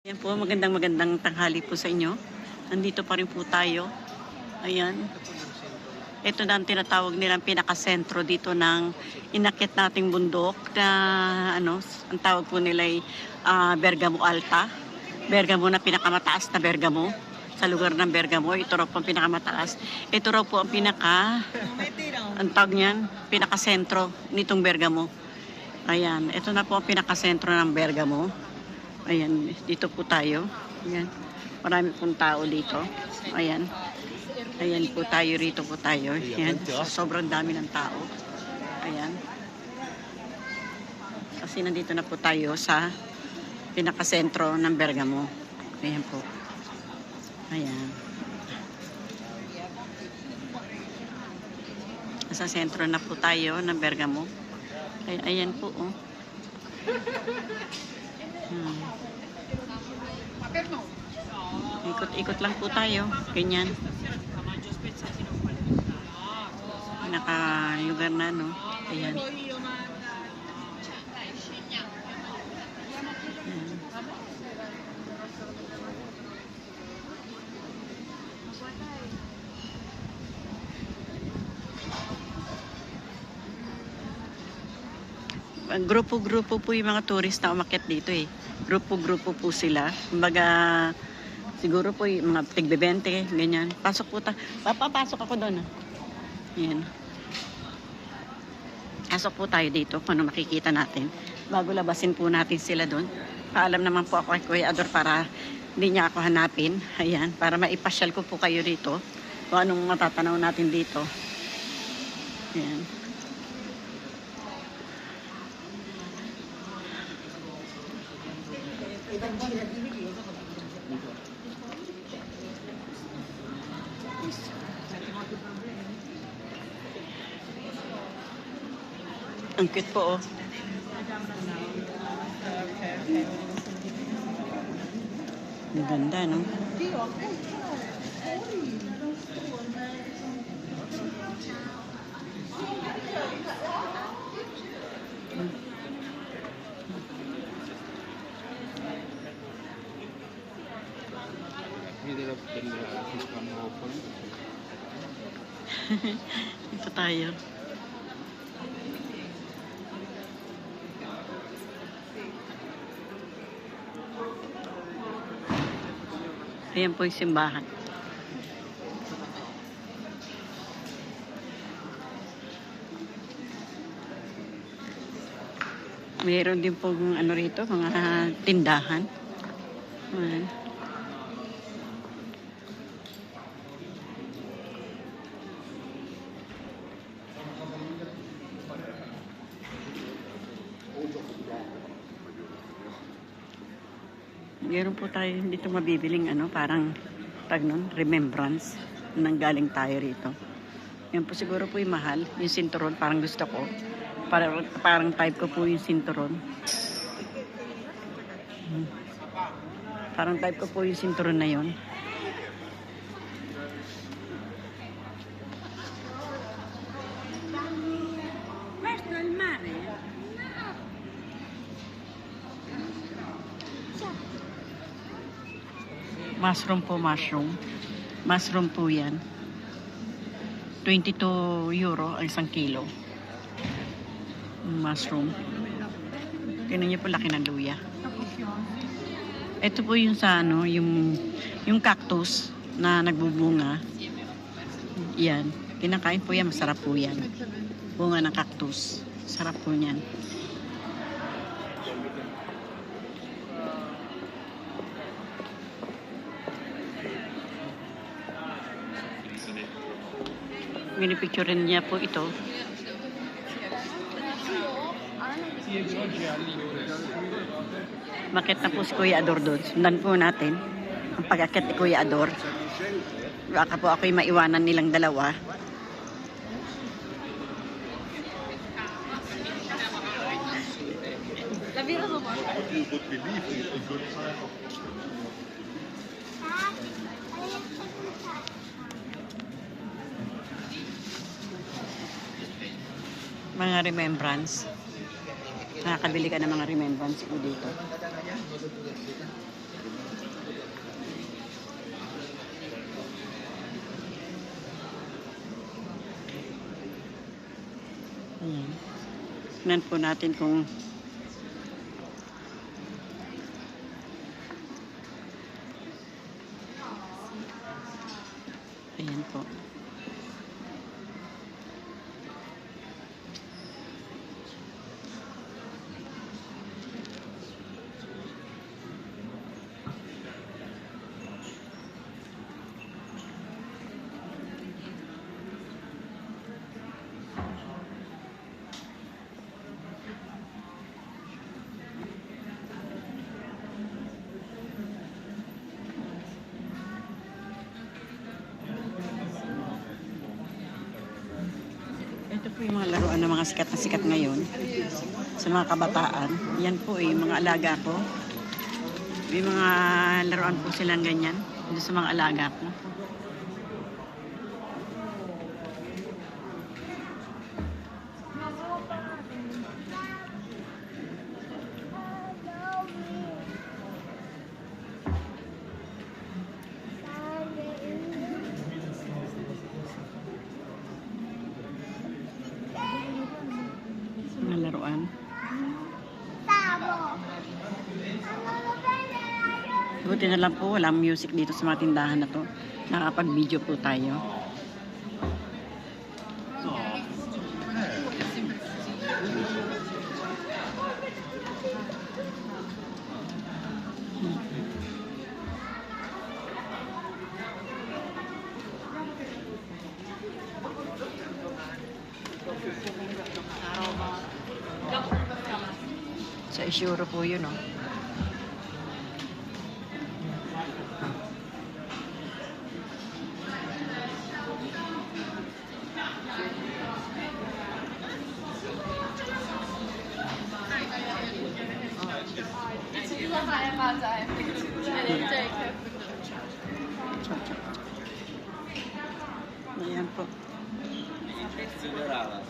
Ayan po, magandang magandang tanghali po sa inyo. Nandito pa rin po tayo. Ayan. Ito na ang tinatawag nilang pinakasentro dito ng inakit nating bundok na ano, ang tawag po nila ay ah, Bergamo Alta. Bergamo na pinakamataas na Bergamo. Sa lugar ng Bergamo, ito raw po ang pinakamataas. Ito raw po ang pinaka, ang tawag niyan, pinakasentro nitong Bergamo. Ayan, ito na po ang pinakasentro ng Bergamo. Ayan, dito po tayo. Ayan. Marami pong tao dito. Ayan. Ayan po tayo, rito po tayo. Ayan. Sobrang dami ng tao. Ayan. Kasi nandito na po tayo sa pinakasentro ng Bergamo. Ayan po. Ayan. Nasa sentro na po tayo ng Bergamo. Ay, ayan po, oh. Hmm. Ikot-ikot lang po tayo. Ganyan. Naka-lugar na, no? Ayan. Ayan. Ang grupo-grupo po yung mga tourist na umakyat dito eh. Grupo-grupo po sila. Kumbaga, siguro po yung mga tigbebente, ganyan. Pasok po ta. Papapasok ako doon. Ah. Yan. Pasok po tayo dito kung ano makikita natin. Bago labasin po natin sila doon. Paalam naman po ako kay Kuya Ador para hindi niya ako hanapin. Ayan, para maipasyal ko po kayo dito. Kung anong matatanaw natin dito. Ayan. Ang cute po, oh. Ang ganda, no? Ito tayo. Ayan po yung simbahan. Mayroon din pong ano rito, mga tindahan. Ayan. Meron po tayo dito mabibiling ano, parang tag nun, remembrance nang galing tayo rito. Yan po siguro po yung mahal, yung sinturon, parang gusto ko. Parang, parang type ko po yung sinturon. Hmm. Parang type ko po yung sinturon na yon. Mushroom po, mushroom. Mushroom po yan. 22 euro ang isang kilo. Mushroom. Tingnan niyo po laki ng luya. Ito po yung sa ano, yung yung cactus na nagbubunga. Yan. Kinakain po yan, masarap po yan. Bunga ng cactus. Sarap po niyan. Minipicturean niya po ito. Bakit na po si Kuya Ador doon? Sundan po natin ang pag-akit ni Kuya Ador. Baka po ako'y maiwanan nilang dalawa. mga remembrance. Nakakabili ka ng mga remembrance ko dito. Hmm. Ayan. Tignan po natin kung Ayan po. Yung mga laruan ng mga sikat na sikat ngayon sa mga kabataan. Yan po eh, mga alaga ko. May mga laruan po silang ganyan dito sa mga alaga ko. Buti na lang po, walang music dito sa mga tindahan na to. Nakapag-video po tayo. Sa Ishuro po yun, oh. Brava.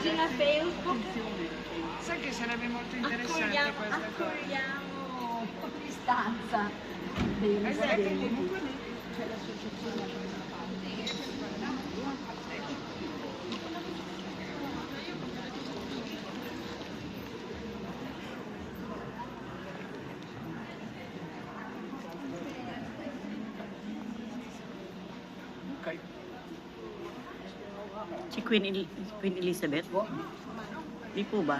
Pagina Facebook Sai che sarebbe molto interessante accogliamo, questa cosa. accogliamo con distanza dei E guarda che comunque C'è l'associazione Ok. Si Queen, El- Queen Elizabeth? Di po ba?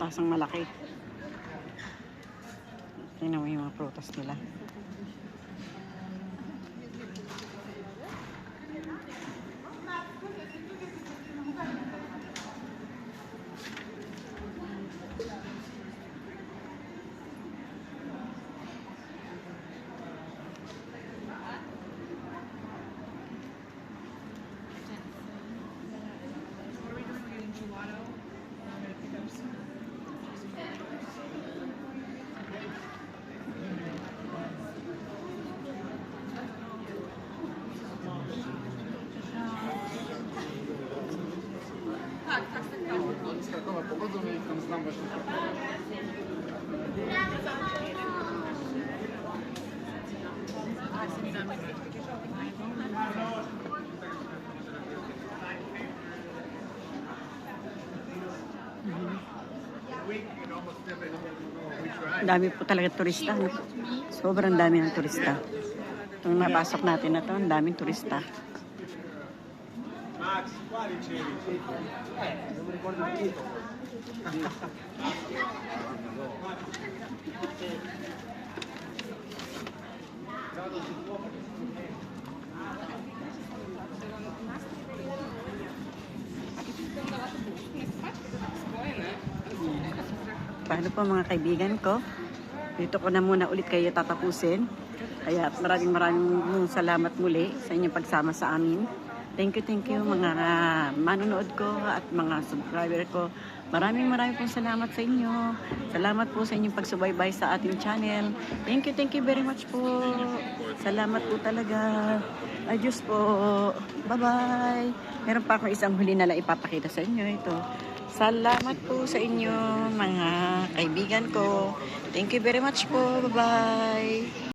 Tasang malaki. Tingnan mo yung mga prutas nila. Такого погоду ми там знам бо що Mhm. Ang dami po talaga turista. No? Sobrang dami ng turista. Itong napasok natin na to, ang daming turista. Paano po mga kaibigan ko? Dito ko na muna ulit kayo tatapusin. Kaya maraming maraming salamat muli sa inyong pagsama sa amin. Thank you, thank you mga manonood ko at mga subscriber ko. Maraming maraming pong salamat sa inyo. Salamat po sa inyong pagsubaybay sa ating channel. Thank you, thank you very much po. Salamat po talaga. Adios po. Bye-bye. Meron pa akong isang huli na lang ipapakita sa inyo. Ito. Salamat po sa inyo mga kaibigan ko. Thank you very much po. Bye-bye.